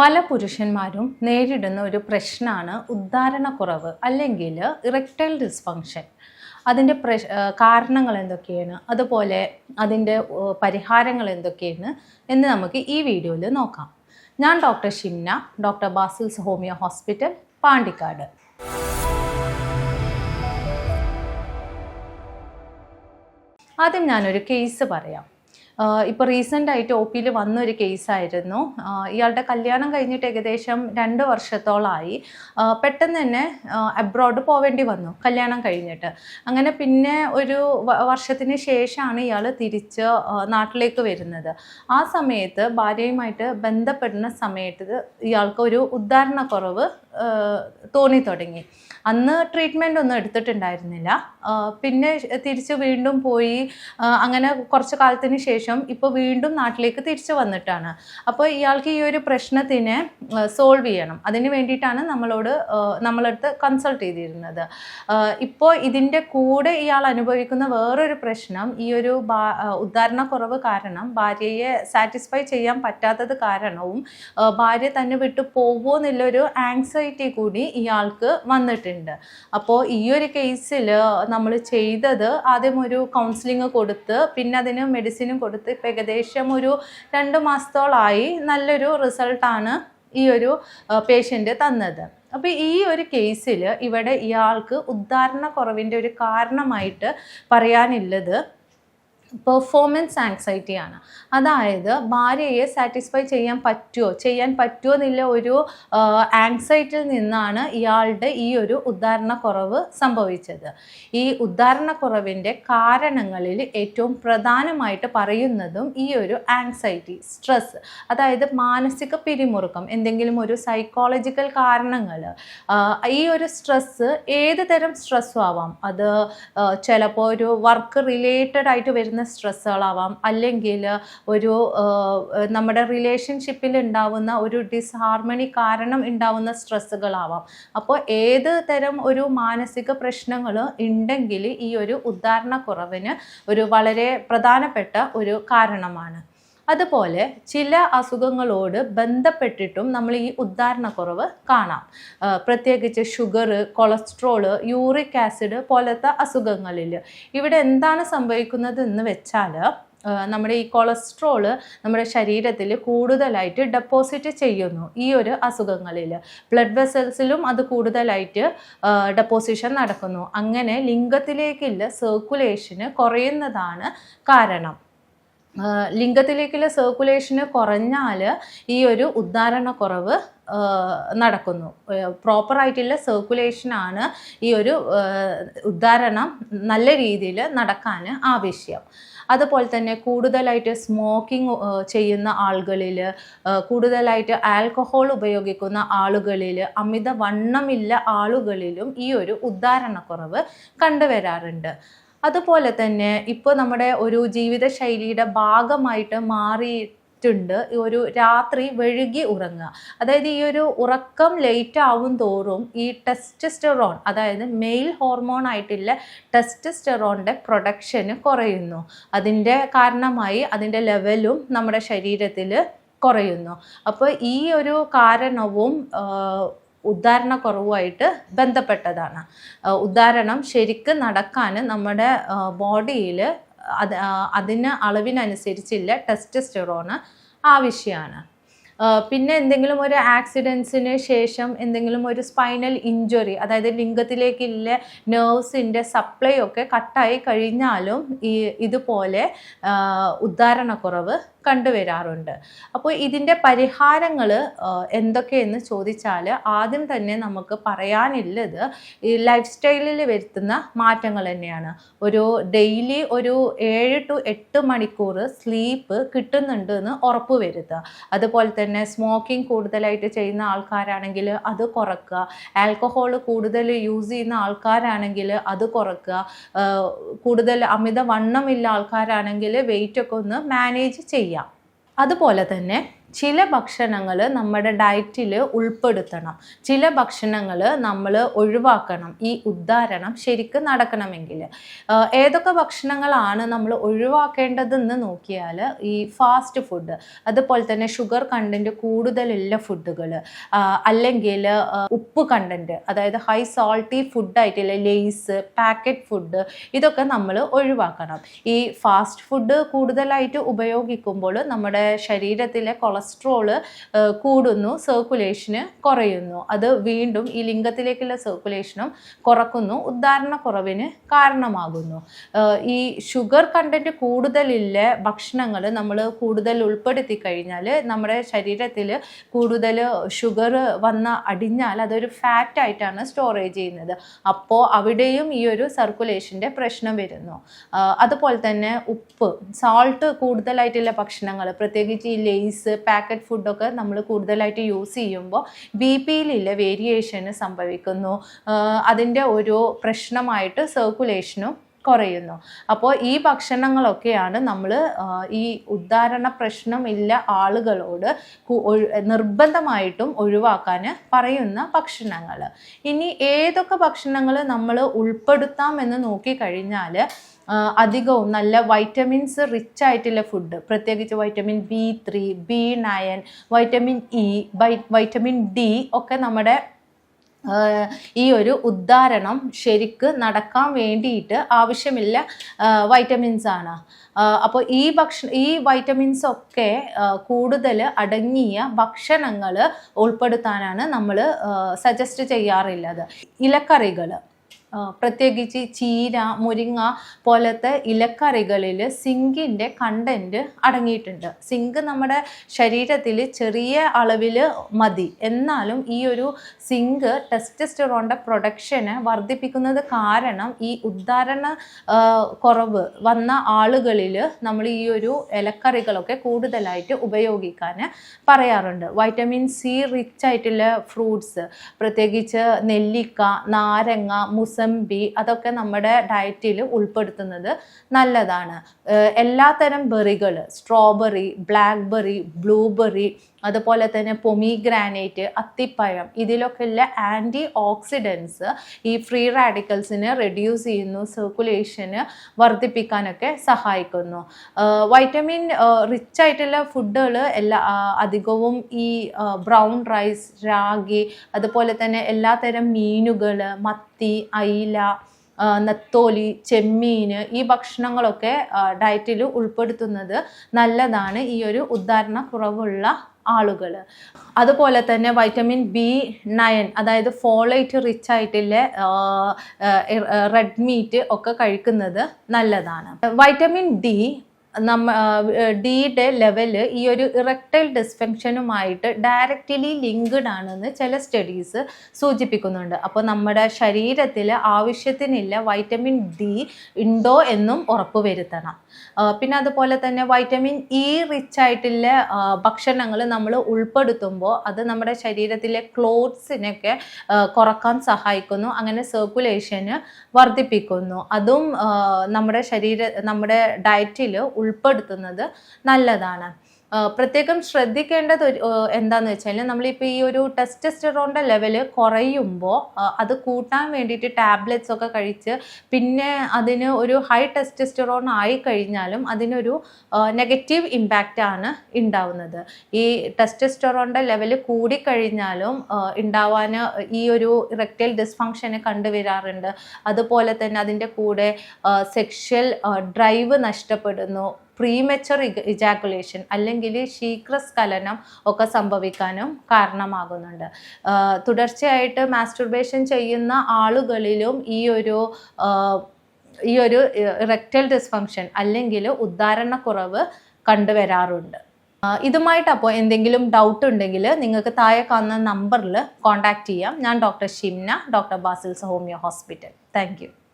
പല പുരുഷന്മാരും നേരിടുന്ന ഒരു പ്രശ്നമാണ് ഉദ്ധാരണക്കുറവ് അല്ലെങ്കിൽ ഇറക്ടൈൽ ഡിസ്ഫങ്ഷൻ അതിന്റെ പ്രശ് കാരണങ്ങൾ എന്തൊക്കെയാണ്? അതുപോലെ അതിന്റെ പരിഹാരങ്ങൾ എന്തൊക്കെയാണ്? എന്ന് നമുക്ക് ഈ വീഡിയോയിൽ നോക്കാം. ഞാൻ doctor Shimna doctor Basil's homeo hospital Pandikkad. ആദ്യം ഞാനൊരു കേസ് പറയാം. ഇപ്പോൾ റീസെന്റ് ആയിട്ട് ഒ പിയിൽ വന്നൊരു കേസായിരുന്നു ഇയാളുടെ കല്യാണം കഴിഞ്ഞിട്ട് ഏകദേശം രണ്ട് വർഷത്തോളമായി പെട്ടെന്ന് തന്നെ അബ്രോഡ് പോവേണ്ടി വന്നു കല്യാണം കഴിഞ്ഞിട്ട്. അങ്ങനെ പിന്നെ ഒരു വർഷത്തിന് ശേഷമാണ് ഇയാൾ തിരിച്ച് നാട്ടിലേക്ക് വരുന്നത്. ആ സമയത്ത് ഭാര്യയുമായിട്ട് ബന്ധപ്പെടുന്ന സമയത്ത് ഇയാൾക്ക് ഒരു ഉദ്ധാരണക്കുറവ് തോന്നി തുടങ്ങി. അന്ന് ട്രീറ്റ്മെന്റ് ഒന്നും എടുത്തിട്ടുണ്ടായിരുന്നില്ല. പിന്നെ തിരിച്ച് വീണ്ടും പോയി അങ്ങനെ കുറച്ച് കാലത്തിന് ശേഷം ഇപ്പോൾ വീണ്ടും നാട്ടിലേക്ക് തിരിച്ചു വന്നിട്ടാണ്. അപ്പോൾ ഇയാൾക്ക് ഈ ഒരു പ്രശ്നത്തിനെ സോൾവ് ചെയ്യണം. അതിന് വേണ്ടിയിട്ടാണ് നമ്മളോട് നമ്മളടുത്ത് കൺസൾട്ട് ചെയ്തിരുന്നത്. ഇപ്പോൾ ഇതിന്റെ കൂടെ ഇയാൾ അനുഭവിക്കുന്ന വേറൊരു പ്രശ്നം ഈ ഒരു ഉദ്ധാരണക്കുറവ് കാരണം ഭാര്യയെ സാറ്റിസ്ഫൈ ചെയ്യാൻ പറ്റാത്തത് കാരണവും ഭാര്യ തന്നെ വിട്ടു പോകുമോ എന്നുള്ളൊരു ആങ്സൈറ്റി കൂടി ഇയാൾക്ക് വന്നിട്ടുണ്ട്. അപ്പോൾ ഈ ഒരു കേസിൽ നമ്മൾ ചെയ്തത് ആദ്യം ഒരു കൗൺസിലിംഗ് കൊടുത്ത് പിന്നെ അതിന് മെഡിസിനും കൊടുത്ത് ഇപ്പം ഏകദേശം ഒരു രണ്ട് മാസത്തോളമായി നല്ലൊരു റിസൾട്ടാണ് ഈ ഒരു പേഷ്യന്റ് തന്നത്. അപ്പോൾ ഈ ഒരു കേസിൽ ഇവിടെ ഇയാൾക്ക് ഉദ്ധാരണ കുറവിന്റെ ഒരു കാരണമായിട്ട് പറയാനുള്ളത് പെർഫോമൻസ് ആങ്സൈറ്റിയാണ് അതായത് ഭാര്യയെ സാറ്റിസ്ഫൈ ചെയ്യാൻ പറ്റുമോ ചെയ്യാൻ പറ്റുമോ എന്നുള്ള ഒരു ആൻസൈറ്റിയിൽ നിന്നാണ് ഇയാളുടെ ഈ ഒരു ഉദ്ധാരണക്കുറവ് സംഭവിച്ചത്. ഈ ഉദ്ധാരണക്കുറവിന്റെ കാരണങ്ങളിൽ ഏറ്റവും പ്രധാനമായിട്ട് പറയുന്നതും ഈ ഒരു ആങ്സൈറ്റി സ്ട്രെസ് അതായത് മാനസിക പിരിമുറുക്കം എന്തെങ്കിലും ഒരു സൈക്കോളജിക്കൽ കാരണങ്ങൾ ഈ ഒരു സ്ട്രെസ്സ് ഏത് തരം സ്ട്രെസ്സും ആവാം? അത് ചിലപ്പോൾ ഒരു വർക്ക് റിലേറ്റഡ് ആയിട്ട് വരുന്ന സ്ട്രെസ്സുകളാവാം അല്ലെങ്കിൽ ഒരു നമ്മുടെ റിലേഷൻഷിപ്പിൽ ഉണ്ടാവുന്ന ഒരു ഡിസ്ഹാർമണി കാരണം ഉണ്ടാവുന്ന സ്ട്രെസ്സുകളാവാം അപ്പോൾ ഏത് തരം ഒരു മാനസിക പ്രശ്നങ്ങൾ ഉണ്ടെങ്കിൽ ഈ ഒരു ഉദ്ധാരണക്കുറവിന് ഒരു വളരെ പ്രധാനപ്പെട്ട ഒരു കാരണമാണ്. അതുപോലെ ചില അസുഖങ്ങളോട് ബന്ധപ്പെട്ടിട്ടും നമ്മൾ ഈ ഉദ്ധാരണക്കുറവ് കാണാം. പ്രത്യേകിച്ച് ഷുഗർ കൊളസ്ട്രോൾ യൂറിക് ആസിഡ് പോലത്തെ അസുഖങ്ങളിൽ. ഇവിടെ എന്താണ് സംഭവിക്കുന്നത് എന്ന് വെച്ചാൽ നമ്മുടെ ഈ കൊളസ്ട്രോൾ നമ്മുടെ ശരീരത്തിൽ കൂടുതലായിട്ട് ഡെപ്പോസിറ്റ് ചെയ്യുന്നു ഈ ഒരു അസുഖങ്ങളിൽ. ബ്ലഡ് വെസൽസിലും അത് കൂടുതലായിട്ട് ഡെപ്പോസിഷൻ നടക്കുന്നു. അങ്ങനെ ലിംഗത്തിലേക്കുള്ള സർക്കുലേഷന് കുറയുന്നതാണ് കാരണം. ലിംഗത്തിലേക്കുള്ള സർക്കുലേഷന് കുറഞ്ഞാൽ ഈ ഒരു ഉദ്ധാരണക്കുറവ് നടക്കുന്നു. പ്രോപ്പറായിട്ടുള്ള സർക്കുലേഷനാണ് ഈ ഒരു ഉദ്ധാരണം നല്ല രീതിയിൽ നടക്കാൻ ആവശ്യം. അതുപോലെ തന്നെ കൂടുതലായിട്ട് സ്മോക്കിംഗ് ചെയ്യുന്ന ആളുകളിൽ കൂടുതലായിട്ട് ആൽക്കഹോൾ ഉപയോഗിക്കുന്ന ആളുകളിൽ അമിത വണ്ണമില്ല ആളുകളിലും ഈ ഒരു ഉദ്ധാരണക്കുറവ് കണ്ടുവരാറുണ്ട്. അതുപോലെ തന്നെ ഇപ്പോൾ നമ്മുടെ ഒരു ജീവിതശൈലിയുടെ ഭാഗമായിട്ട് മാറിയിട്ടുണ്ട് ഈ ഒരു രാത്രി വെഴുകി ഉറങ്ങുക. അതായത് ഈ ഒരു ഉറക്കം ലേറ്റ് ആവും തോറും ഈ ടെസ്റ്റസ്റ്ററോൺ അതായത് മെയിൽ ഹോർമോൺ ആയിട്ടുള്ള ടെസ്റ്റസ്റ്ററോണിന്റെ പ്രൊഡക്ഷന് കുറയുന്നു. അതിന്റെ കാരണമായി അതിന്റെ ലെവലും നമ്മുടെ ശരീരത്തിൽ കുറയുന്നു. അപ്പോൾ ഈ ഒരു കാരണവും ഉദ്ധാരണക്കുറവുമായിട്ട് ബന്ധപ്പെട്ടതാണ്. ഉദ്ധാരണം ശരിക്ക് നടക്കാൻ നമ്മുടെ ബോഡിയിൽ അത് അതിന് അളവിനനുസരിച്ചില്ല ടെസ്റ്റസ്റ്റെറോണ് ആവശ്യമാണ് പിന്നെ എന്തെങ്കിലും ഒരു ആക്സിഡൻസിന് ശേഷം എന്തെങ്കിലും ഒരു സ്പൈനൽ ഇഞ്ചുറി അതായത് ലിംഗത്തിലേക്കുള്ള നേഴ്സിന്റെ സപ്ലൈ ഒക്കെ കട്ടായി കഴിഞ്ഞാലും ഈ ഇതുപോലെ ഉദ്ധാരണക്കുറവ് കണ്ടുവരാറുണ്ട്. അപ്പോൾ ഇതിന്റെ പരിഹാരങ്ങൾ എന്തൊക്കെയെന്ന് ചോദിച്ചാൽ ആദ്യം തന്നെ നമുക്ക് പറയാനുള്ളത് ഈ ലൈഫ് സ്റ്റൈലിൽ വരുത്തുന്ന മാറ്റങ്ങൾ തന്നെയാണ്. ഒരു ഡെയിലി ഒരു ഏഴ് ടു എട്ട് മണിക്കൂർ സ്ലീപ്പ് കിട്ടുന്നുണ്ട് എന്ന് ഉറപ്പ് വരുത്തുക. അതുപോലെ തന്നെ സ്മോക്കിംഗ് കൂടുതലായിട്ട് ചെയ്യുന്ന ആൾക്കാരാണെങ്കിൽ അത് കുറക്കുക. ആൽക്കഹോൾ കൂടുതൽ യൂസ് ചെയ്യുന്ന ആൾക്കാരാണെങ്കിൽ അത് കുറക്കുക. കൂടുതൽ അമിത വണ്ണമില്ല ആൾക്കാരാണെങ്കിൽ വെയിറ്റൊക്കെ ഒന്ന് മാനേജ് ചെയ്യാം. അതുപോലെ തന്നെ ചില ഭക്ഷണങ്ങൾ നമ്മുടെ ഡയറ്റിൽ ഉൾപ്പെടുത്തണം. ചില ഭക്ഷണങ്ങൾ നമ്മൾ ഒഴിവാക്കണം. ഈ ഉദ്ധാരണം ശരിക്കും നടക്കണമെങ്കിൽ ഏതൊക്കെ ഭക്ഷണങ്ങളാണ് നമ്മൾ ഒഴിവാക്കേണ്ടതെന്ന് നോക്കിയാൽ ഈ ഫാസ്റ്റ് ഫുഡ് അതുപോലെ തന്നെ ഷുഗർ കണ്ടന്റ് കൂടുതലുള്ള ഫുഡുകൾ അല്ലെങ്കിൽ ഉപ്പ് കണ്ടന്റ് അതായത് ഹൈ സോൾട്ടി ഫുഡായിട്ടുള്ള ലേസ് പാക്കറ്റ് ഫുഡ് ഇതൊക്കെ നമ്മൾ ഒഴിവാക്കണം. ഈ ഫാസ്റ്റ് ഫുഡ് കൂടുതലായിട്ട് ഉപയോഗിക്കുമ്പോൾ നമ്മുടെ ശരീരത്തിലെ കൊളസ്ട്രോൾ കൂടുന്നു സർക്കുലേഷന് കുറയുന്നു. അത് വീണ്ടും ഈ ലിംഗത്തിലേക്കുള്ള സർക്കുലേഷനും കുറക്കുന്നു ഉദ്ധാരണക്കുറവിന് കാരണമാകുന്നു. ഈ ഷുഗർ കണ്ടന്റ് കൂടുതലില്ല ഭക്ഷണങ്ങൾ നമ്മൾ കൂടുതൽ ഉൾപ്പെടുത്തി കഴിഞ്ഞാൽ നമ്മുടെ ശരീരത്തിൽ കൂടുതൽ ഷുഗർ വന്ന അടിഞ്ഞാൽ അതൊരു ഫാറ്റ് ആയിട്ടാണ് സ്റ്റോറേജ് ചെയ്യുന്നത്. അപ്പോൾ അവിടെയും ഈ ഒരു സർക്കുലേഷന്റെ പ്രശ്നം വരുന്നു. അതുപോലെ തന്നെ ഉപ്പ് സാൾട്ട് കൂടുതലായിട്ടുള്ള ഭക്ഷണങ്ങൾ പ്രത്യേകിച്ച് ഈ ലേസ് പാക്കറ്റ് ഫുഡൊക്കെ നമ്മൾ കൂടുതലായിട്ട് യൂസ് ചെയ്യുമ്പോൾ ബി പിയിലുള്ള വേരിയേഷന് സംഭവിക്കുന്നു. അതിന്റെ ഒരു പ്രശ്നമായിട്ട് സർക്കുലേഷനും കുറയുന്നു. അപ്പോൾ ഈ ഭക്ഷണങ്ങളൊക്കെയാണ് നമ്മൾ ഈ ഉദ്ധാരണ പ്രശ്നമില്ല ആളുകളോട് നിർബന്ധമായിട്ടും ഒഴിവാക്കാൻ പറയുന്ന ഭക്ഷണങ്ങൾ ഇനി ഏതൊക്കെ ഭക്ഷണങ്ങൾ നമ്മൾ ഉൾപ്പെടുത്താം എന്ന് നോക്കിക്കഴിഞ്ഞാൽ അധികവും നല്ല വൈറ്റമിൻസ് റിച്ച് ആയിട്ടുള്ള ഫുഡ് പ്രത്യേകിച്ച് vitamin B three B nine vitamin E vitamin D ഒക്കെ നമ്മുടെ ഈ ഒരു ഉദ്ധാരണം ശരിക്ക് നടക്കാൻ വേണ്ടിയിട്ട് ആവശ്യമില്ല വൈറ്റമിൻസ് ആണ്. അപ്പോൾ ഈ ഭക്ഷണ ഈ വൈറ്റമിൻസ് ഒക്കെ കൂടുതൽ അടങ്ങിയ ഭക്ഷണങ്ങൾ ഉൾപ്പെടുത്താനാണ് നമ്മൾ സജസ്റ്റ് ചെയ്യാറുള്ളത്. ഇലക്കറികൾ പ്രത്യേകിച്ച് ചീര മുരിങ്ങ പോലത്തെ ഇലക്കറികളിൽ സിങ്കിന്റെ കണ്ടന്റ് അടങ്ങിയിട്ടുണ്ട്. സിങ്ക് നമ്മുടെ ശരീരത്തിൽ ചെറിയ അളവിൽ മതി. എന്നാലും ഈ ഒരു സിങ്ക് ടെസ്റ്റസ്റ്ററോണിന്റെ പ്രൊഡക്ഷനെ വർദ്ധിപ്പിക്കുന്നത് കാരണം ഈ ഉദ്ധാരണ കുറവ് വന്ന ആളുകളിൽ നമ്മൾ ഈ ഒരു ഇലക്കറികളൊക്കെ കൂടുതലായിട്ട് ഉപയോഗിക്കാൻ പറയാറുണ്ട്. വൈറ്റമിൻ സി റിച്ച് ആയിട്ടുള്ള ഫ്രൂട്ട്സ് പ്രത്യേകിച്ച് നെല്ലിക്ക നാരങ്ങ മുസമ്പി അതൊക്കെ നമ്മുടെ ഡയറ്റിൽ ഉൾപ്പെടുത്തുന്നത് നല്ലതാണ്. എല്ലാത്തരം ബെറികൾ സ്ട്രോബെറി ബ്ലാക്ക്ബെറി ബ്ലൂബെറി അതുപോലെ തന്നെ പൊമിഗ്രാനൈറ്റ് അത്തിപ്പഴം ഇതിലൊക്കെ ഉള്ള ആന്റി ഓക്സിഡൻസ് ഈ ഫ്രീ റാഡിക്കൽസിനെ റെഡ്യൂസ് ചെയ്യുന്നു സർക്കുലേഷന് വർദ്ധിപ്പിക്കാനൊക്കെ സഹായിക്കുന്നു. വൈറ്റമിൻ റിച്ച് ആയിട്ടുള്ള ഫുഡുകൾ എല്ലാ അധികവും ഈ ബ്രൗൺ റൈസ് രാഗി അതുപോലെ തന്നെ എല്ലാത്തരം മീനുകൾ മത്തി അയില നത്തോലി ചെമ്മീൻ ഈ ഭക്ഷണങ്ങളൊക്കെ ഡയറ്റിൽ ഉൾപ്പെടുത്തുന്നത് നല്ലതാണ് ഈ ഒരു ഉദ്ധാരണ കുറവുള്ള ആളുകൾ. അതുപോലെ തന്നെ വൈറ്റമിൻ ബി നയൻ അതായത് ഫോളേറ്റ് റിച്ച് ആയിട്ടുള്ള റെഡ് മീറ്റ് ഒക്കെ കഴിക്കുന്നത് നല്ലതാണ്. വൈറ്റമിൻ ഡി നമ്മ ഡിയുടെ ലെവൽ ഈ ഒരു ഇറക്ടൈൽ ഡിസ്ഫങ്ഷനുമായിട്ട് ഡയറക്റ്റ്ലി ലിങ്ക്ഡ് ആണെന്ന് ചില സ്റ്റഡീസ് സൂചിപ്പിക്കുന്നുണ്ട്. അപ്പോൾ നമ്മുടെ ശരീരത്തിൽ ആവശ്യത്തിനില്ല വൈറ്റമിൻ ഡി ഉണ്ടോ എന്നും ഉറപ്പ് വരുത്തണം. പിന്നെ അതുപോലെ തന്നെ വൈറ്റമിൻ ഇ റിച്ച് ആയിട്ടുള്ള ഭക്ഷണങ്ങൾ നമ്മൾ ഉൾപ്പെടുത്തുമ്പോൾ അത് നമ്മുടെ ശരീരത്തിലെ ക്ലോത്ത്സിനൊക്കെ കുറയ്ക്കാൻ സഹായിക്കുന്നു. അങ്ങനെ സർക്കുലേഷന് വർദ്ധിപ്പിക്കുന്നു. അതും നമ്മുടെ ശരീര നമ്മുടെ ഡയറ്റിൽ ഉൾപ്പെടുത്തുന്നത് നല്ലതാണ്. പ്രത്യേകം ശ്രദ്ധിക്കേണ്ടത് എന്താന്ന് വെച്ചാൽ നമ്മളിപ്പോൾ ഈ ഒരു ടെസ്റ്റസ്റ്ററോണിന്റെ ലെവൽ കുറയുമ്പോൾ അത് കൂട്ടാൻ വേണ്ടിയിട്ട് ടാബ്ലറ്റ്സ് ഒക്കെ കഴിച്ച് പിന്നെ അതിന് ഒരു ഹൈ ടെസ്റ്റസ്റ്ററോൺ ആയി കഴിഞ്ഞാലും അതിനൊരു നെഗറ്റീവ് ഇമ്പാക്റ്റ് ആണ് ഉണ്ടാവുന്നത് ഈ ടെസ്റ്റസ്റ്ററോണിന്റെ ലെവൽ കൂടിക്കഴിഞ്ഞാലും ഉണ്ടാവാൻ ഈ ഒരു ഇറക്റ്റൈൽ ഡിസ്ഫങ്ഷന് കണ്ടുവരാറുണ്ട്. അതുപോലെ തന്നെ അതിന്റെ കൂടെ സെക്ഷൽ ഡ്രൈവ് നഷ്ടപ്പെടുന്നു. പ്രീമെച്ചർ ഇജാക്കുലേഷൻ അല്ലെങ്കിൽ ശീഘ്രസ്ഖലനം ഒക്കെ സംഭവിക്കാനും കാരണമാകുന്നുണ്ട്. തുടർച്ചയായിട്ട് മാസ്റ്റർബേഷൻ ചെയ്യുന്ന ആളുകളിലും ഈ ഒരു ഈ ഒരു റെക്ടൽ ഡിസ്ഫങ്ഷൻ അല്ലെങ്കിൽ ഉദ്ധാരണക്കുറവ് കണ്ടുവരാറുണ്ട്. ഇതുമായിട്ട് അപ്പോൾ എന്തെങ്കിലും ഡൗട്ട് ഉണ്ടെങ്കിൽ നിങ്ങൾക്ക് താഴെ കാണുന്ന നമ്പറിൽ കോൺടാക്റ്റ് ചെയ്യാം. ഞാൻ doctor Shimna doctor Basil's homeo hospital. Thank